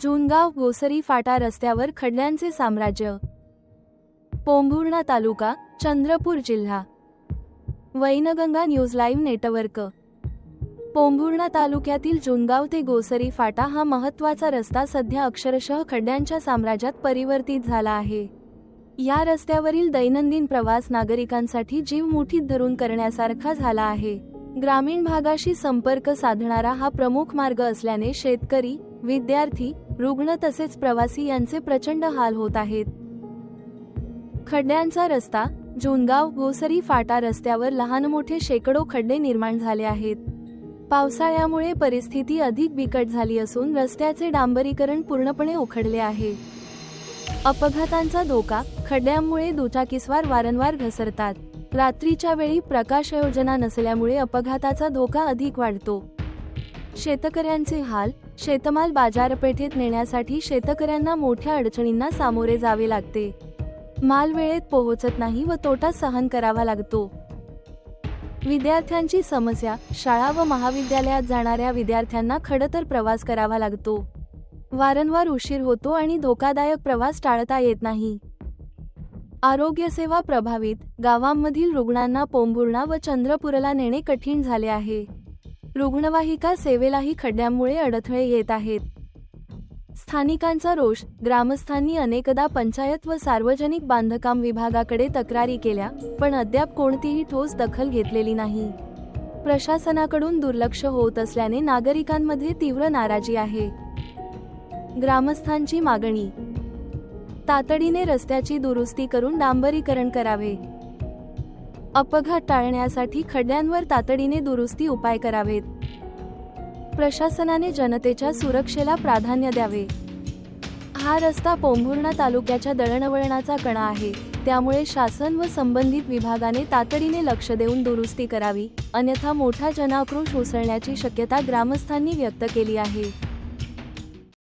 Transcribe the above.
जुनगाव गोसरी फाटा रस्त्यावर खड्ड्यांचे साम्राज्य. पोंभुर्णा तालुका चंद्रपूर जिल्हा. Wainganga news live network. Pombhurna तालुक्यातील जुनगाव ते गोसरी फाटा हा महत्त्वाचा रस्ता सध्या अक्षरशः खड्ड्यांच्या साम्राज्यात परिवर्तित झाला आहे. या रस्त्यावरील दैनंदिन प्रवास नागरिकांसाठी जीव मुठीत धरून करण्यासारखा झाला आहे. ग्रामीण भागाशी संपर्क साधणारा हा प्रमुख मार्ग असल्याने शेतकरी विद्यार्थी रुग्ण तसेच प्रवासी यांचे प्रचंड हाल होत आहेत. खड्ड्यांचा रस्ता जुनगाव गोसरी फाटा रस्त्यावर लहान मोठे शेकडो खड्डे निर्माण झाले आहेत. पावसाळ्यामुळे परिस्थिती अधिक बिकट झाली असून रस्त्याचे डांबरीकरण पूर्णपणे उखडले आहे. अपघातांचा धोका खड्ड्यांमुळे दुचाकीस्वार वारंवार घसरतात. रात्रीच्या वेळी प्रकाश योजना नसल्यामुळे अपघाताचा धोका अधिक वाढतो. शेतकऱ्यांचे हाल शेतमाल बाजारपेठेत नेण्यासाठी शेतकऱ्यांना मोठ्या अडचणींना सामोरे जावे लागते. माल वेळेत पोहोचत नाही व तोटा सहन करावा लागतो. विद्यार्थ्यांची समस्या शाळा व महाविद्यालयात जाणाऱ्या विद्यार्थ्यांना खडतर प्रवास करावा लागतो. वारंवार उशीर होतो आणि धोकादायक प्रवास टाळता येत नाही. आरोग्यसेवा प्रभावित गावांमधील रुग्णांना पोंभुर्णा व चंद्रपूरला नेणे कठीण झाले आहे. रुग्णवाहिका सेवेलाही खड्ड्यांमुळे अडथळे येत आहेत. स्थानिकांचा रोष ग्रामस्थांनी अनेकदा पंचायत व सार्वजनिक बांधकाम विभागाकडे तक्रारी केल्या पण अद्याप कोणतीही ठोस दखल घेतलेली नाही. प्रशासनाकडून दुर्लक्ष होत असल्याने नागरिकांमध्ये तीव्र नाराजी आहे. ग्रामस्थांची मागणी तातडीने रस्त्याची दुरुस्ती करून डांबरीकरण करावे. अपघात टाळण्यासाठी खड्ड्यांवर तातडीने दुरुस्ती उपाय करावेत. प्रशासनाने जनतेच्या सुरक्षेला प्राधान्य द्यावे. हा रस्ता पोंभुर्णा तालुक्याच्या दळणवळणाचा कणा आहे. त्यामुळे शासन व संबंधित विभागाने तातडीने लक्ष देऊन दुरुस्ती करावी. अन्यथा मोठा जनाक्रोश उसळण्याची शक्यता ग्रामस्थांनी व्यक्त केली आहे.